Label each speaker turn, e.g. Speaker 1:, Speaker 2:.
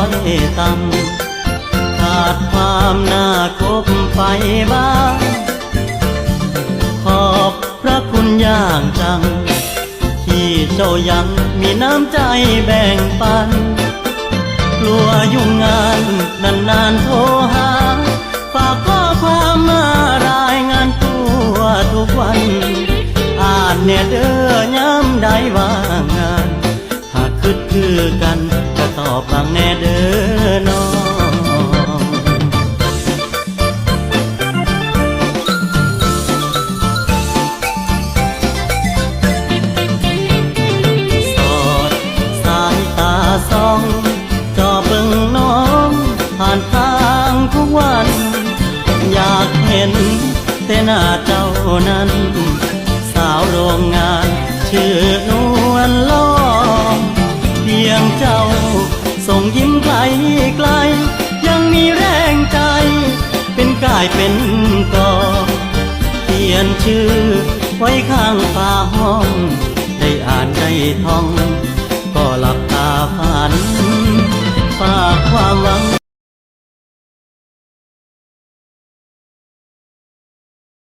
Speaker 1: อยต่ำขาดความน่าคบไปบ้าง ขอบพระคุณอย่างจัง ที่เจ้ายังมีน้ำใจแบ่งปัน กลัวยุ่งงานนานๆโทรหา ฝากข้อความมารายงานตัวทุกวัน อ่านเนี่ยเด้อย้ำได้ว่างงาน หากคิดคือกันก็ตอบบางแน่เด้อ องจอเบิ่งน้อง ผ่านทางทุกวัน อยากเห็นแต่หน้าเจ้านั้น สาวโรงงานชื่อนวลล้อมเพียงเจ้าส่งยิ้มไกลไกล ยังมีแรงใจ เป็นกายเป็นกอเขียนชื่อไว้ข้างฝาห้อง ได้อ่านได้ท่อง ก็